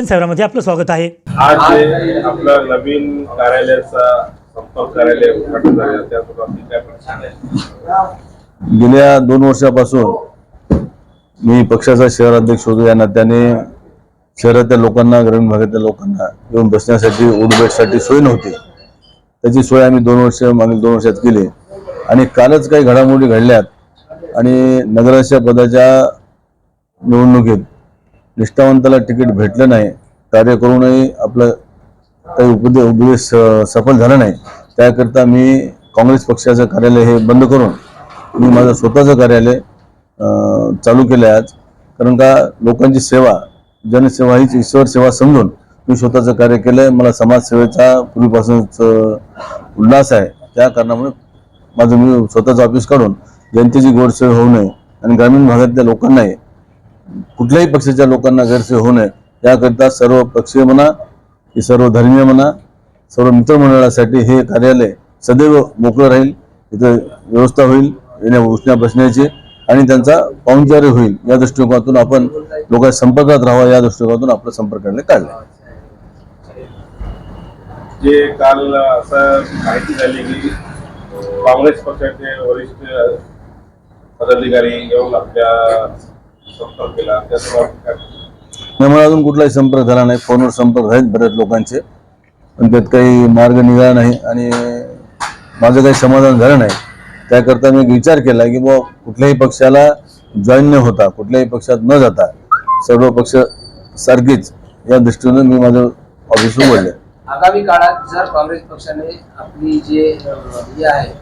दर्शन सेवरामध्ये आपलं स्वागत आहे. आज आपलं नवीन कार्यालयाचा संपर्क कार्यालय उद्घाटन झाले. गेल्या दोन वर्षापासून मी पक्षाचा शहर अध्यक्ष होतो. या नात्याने शहरातल्या लोकांना ग्रामीण भागातल्या लोकांना येऊन बसण्यासाठी उठबेटसाठी सोय नव्हती. त्याची सोय आम्ही दोन वर्ष मागील दोन वर्षात केली. आणि कालच काही घडामोडी घडल्यात आणि नगराध्यक्ष पदाच्या निवडणुकीत निष्ठावंताला तिकीट भेटलं नाही कार्य करूनही आपलं काही उपदे उपदेश सफल झाला नाही. त्याकरता मी काँग्रेस पक्षाचं कार्यालय हे बंद करून मी माझं स्वतःचं कार्यालय चालू केलं आहे आज. कारण का लोकांची सेवा जनसेवा हीच ईश्वर सेवा समजून मी स्वतःचं कार्य केलं आहे मला समाजसेवेचा पूर्वीपासूनच उल्हास आहे. त्या कारणामुळे माझं मी स्वतःचं ऑफिस काढून जनतेची गोडसेवा होऊ नये आणि ग्रामीण भागातल्या लोकांनाही कुठल्याही पक्षाच्या लोकांना गैरसोय होऊ नये. याकरिता सर्व पक्षीय म्हणा की सर्व धर्मीय म्हणा सर्व मित्रमंडळासाठी हे कार्यालय सदैव मोकळं राहील इथं व्यवस्था होईल येण्या बसण्याची आणि त्यांचा पाहुणचारी होईल. या दृष्टिकोनातून आपण लोकांच्या संपर्कात राहावा या दृष्टिकोनातून आपलं संपर्क कार्यालय काढलं. जे काल असं माहिती झाली की काँग्रेस पक्षाचे वरिष्ठ पदाधिकारी येऊन आपल्या संपर्क केला. मला अजून कुठलाही संपर्क झाला नाही. फोनवर संपर्क आहेत बऱ्याच लोकांचे. पण त्यात काही मार्ग निघाला नाही आणि माझं काही समाधान झालं नाही. त्याकरता मी एक विचार केला की बुवा कुठल्याही पक्षाला जॉईन न होता कुठल्याही पक्षात न जाता सर्व पक्ष सारखीच या दृष्टीने मी माझं ऑफिस उघडले आगामी काळात जर काँग्रेस पक्षाने आपली जे हे आहे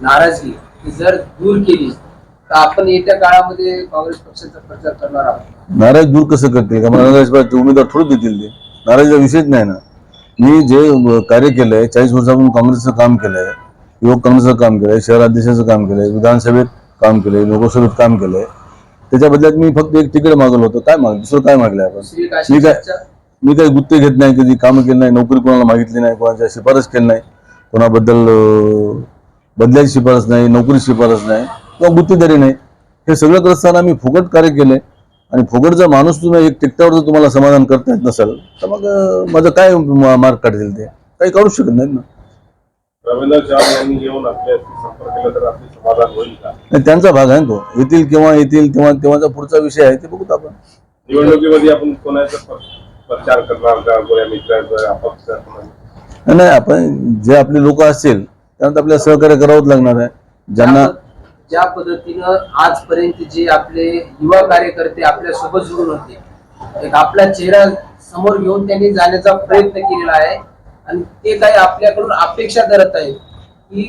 नाराजगी जर दूर केली आपण येत्या काळामध्ये काँग्रेस पक्षाचा प्रचार करणार आहोत. नाराज दूर कसं करतील का मला नाराज उमेदवार थोडं देतील ते. नाराजीचा विषयच नाही ना. मी जे कार्य केलंय चाळीस वर्षापासून काँग्रेसचं काम केलंय युवक काँग्रेसचं काम केलंय शहराध्यक्षाचं काम केलंय विधानसभेत काम केलंय लोकसभेत काम केलंय. त्याच्या बदल्यात मी फक्त एक तिकीट मागवलं होतं. काय माग दुसरं काय मागलंय आपण? मी काय मी काही गुत्ते घेत नाही कधी कामं केली नाही नोकरी कोणाला मागितली नाही कोणाच्या शिफारस केली नाही कोणाबद्दल बदल्याची शिफारस नाही नोकरी शिफारस नाही. किंवा गुत्तेदारी नाही हे सगळं करत असताना मी फुकट कार्य केले. आणि फुकट जर माणूस तुम्ही एक टिकट्यावर जर तुम्हाला समाधान करता येत नसेल तर मग माझं काय मा- मार्ग काढतील ते? काही काढूच शकत नाहीत ना. रवींद्र चव्हाण यांनी येऊन आपल्या संपर्क केला तर आपले समाधान होईल का? आणि त्यांचा भाग आहे ना तो. येतील केव्हा येतील तेव्हा तेव्हाचा पुढचा विषय आहे ते बघूत आपण. निवडणुकीमध्ये आपण कोणाचा प्र- प्रचार करणार नाही आपण जे आपले लोक असतील त्यांना आपल्याला सहकार्य करावंच लागणार आहे. ज्यांना ज्या पद्धतीनं आजपर्यंत जे आपले युवा कार्यकर्ते आपल्यासोबत जुळून होते एक आपला चेहरा समोर घेऊन त्यांनी जाण्याचा प्रयत्न केलेला आहे. आणि ते काही आपल्याकडून अपेक्षा करत आहेत की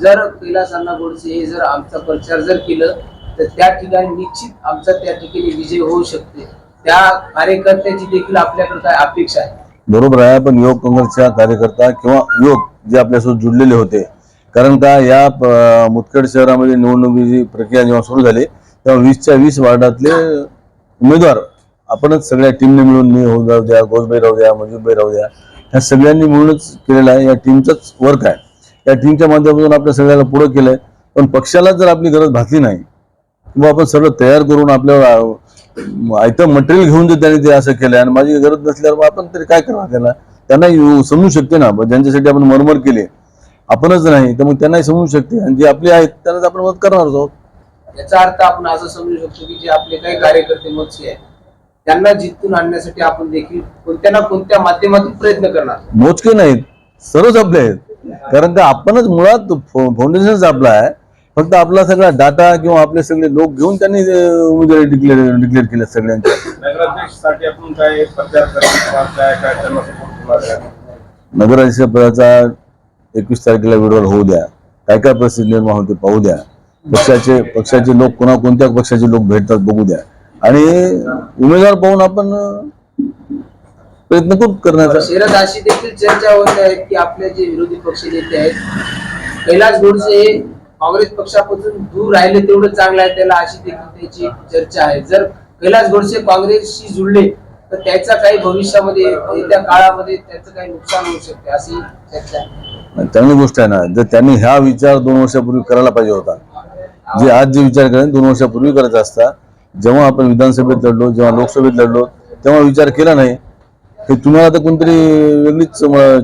जर कैलास अण्णा गोडसे हे जर आमचा प्रचार जर केलं तर त्या ठिकाणी निश्चित आमचा त्या ठिकाणी विजय होऊ शकते. त्या कार्यकर्त्याची देखील आपल्याकडे काय अपेक्षा आहे? बरोबर आहे पण युवक काँग्रेसच्या कार्यकर्ता किंवा युवक जे आपल्यासोबत जुडलेले होते कारण का या प- मुदखेड शहरामध्ये निवडणुकीची प्रक्रिया जेव्हा सुरू झाली तेव्हा वीसच्या वीस वार्डातले उमेदवार आपणच सगळ्या टीमने मिळून मी होऊ जाऊ द्या घोषबाई राहू द्या मंजूरबाई राहू द्या ह्या सगळ्यांनी मिळूनच केलेलं आहे. या टीमचंच वर्क आहे. या टीमच्या माध्यमातून आपल्या सगळ्याला पुढं केलंय. पण पक्षाला जर आपली गरज भासली नाही किंवा आपण सगळं तयार करून आपल्यावर आयतं मटेरियल घेऊन जर त्यांनी ते असं केलं आणि माझी गरज नसल्यावर आपण तरी काय करणार त्याला त्यांना समजू शकते ना. ज्यांच्यासाठी आपण मरमर केली आपणच नाही तर मग त्यांनाही समजू शकते. आणि जे आपले आहेत त्यांनाच आपण मदत करणार आहोत. याचा अर्थ आपण असं समजू शकतो की जे आपले काही कार्यकर्ते मोर्चे आहेत त्यांना जिंकून आणण्यासाठी आपण देखील कोणत्या ना कोणत्या माध्यमातून प्रयत्न करणार मोजके नाहीत सर्वच आपले आहेत. कारण का आपणच मुळात फाउंडेशनच आपला आहे. फक्त आपला सगळा डाटा किंवा आपले सगळे लोक घेऊन त्यांनी उमेदवारी डिक्लेअर डिक्लेअर केल्या सगळ्यांच्या. नगराध्यक्षसाठी आपण काय प्रचार करणार काय काय त्यांना सपोर्ट करणार? काय नगराध्यक्ष पदाचा एकवीस तारखेला विड्रॉल होऊ द्या. काय काय परिस्थिती निर्माण होते पाहू द्या. पक्षाचे पक्षाचे लोक कोणा कोणत्या पक्षाचे लोक भेटतात बघू द्या. आणि उमेदवार पाहून आपण प्रयत्न खूप करण्याचा शहरात अशी देखील चर्चा होत आहे की आपले जे विरोधी पक्ष नेते आहेत कैलास गोडसे हे काँग्रेस पक्षापासून दूर राहिले तेवढं चांगलं आहे त्याला अशी देखील त्याची चर्चा आहे. जर कैलास गोडसे काँग्रेसशी जुळले तर त्याचा काही भविष्यामध्ये येत्या काळामध्ये त्याचं काही नुकसान होऊ शकते अशी चर्चा आहे. चांगली गोष्ट आहे ना जर त्यांनी हा विचार दोन वर्षापूर्वी करायला पाहिजे होता जे आज जे विचार करेन दोन वर्षापूर्वी करायचा असता जेव्हा आपण विधानसभेत लढलो जेव्हा लोकसभेत लढलो तेव्हा विचार केला नाही. हे तुम्हाला तर कोणतरी वेगळीच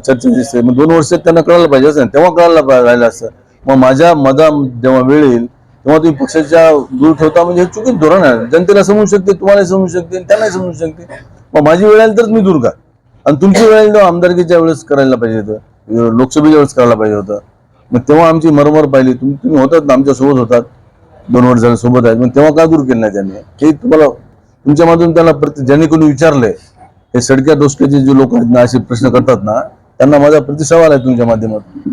चर्चा दिसते. मग दोन वर्षात त्यांना कळायला पाहिजे असं तेव्हा कळायला राहिलं असतं. मग माझ्या मधा जेव्हा वेळ येईल तेव्हा तुम्ही पक्षाच्या दूर ठेवता म्हणजे हे चुकीच धोरण आहे. जनतेला समजू शकते तुम्हाला समजू शकते त्यांनाही समजू शकते. मग माझी वेळ आली तरच मी दूर का? आणि तुमची वेळ आली आमदारकीच्या वेळेस करायला पाहिजे होतं लोकसभेच्या वेळेस करायला पाहिजे होतं. मग तेव्हा आमची मरमर पाहिली. तुम्ही तुम्ही होतात ना आमच्यासोबत होतात. दोन वर्ष झाले सोबत आहेत. मग तेव्हा का दूर केलं नाही त्यांनी? हे तुम्हाला तुमच्या मधून त्याला प्रति ज्यांनी कोणी विचारलंय हे सडक्या दोषक्याचे जे लोक आहेत ना असे प्रश्न करतात ना त्यांना माझा प्रतिसाद आहे तुमच्या माध्यमातून.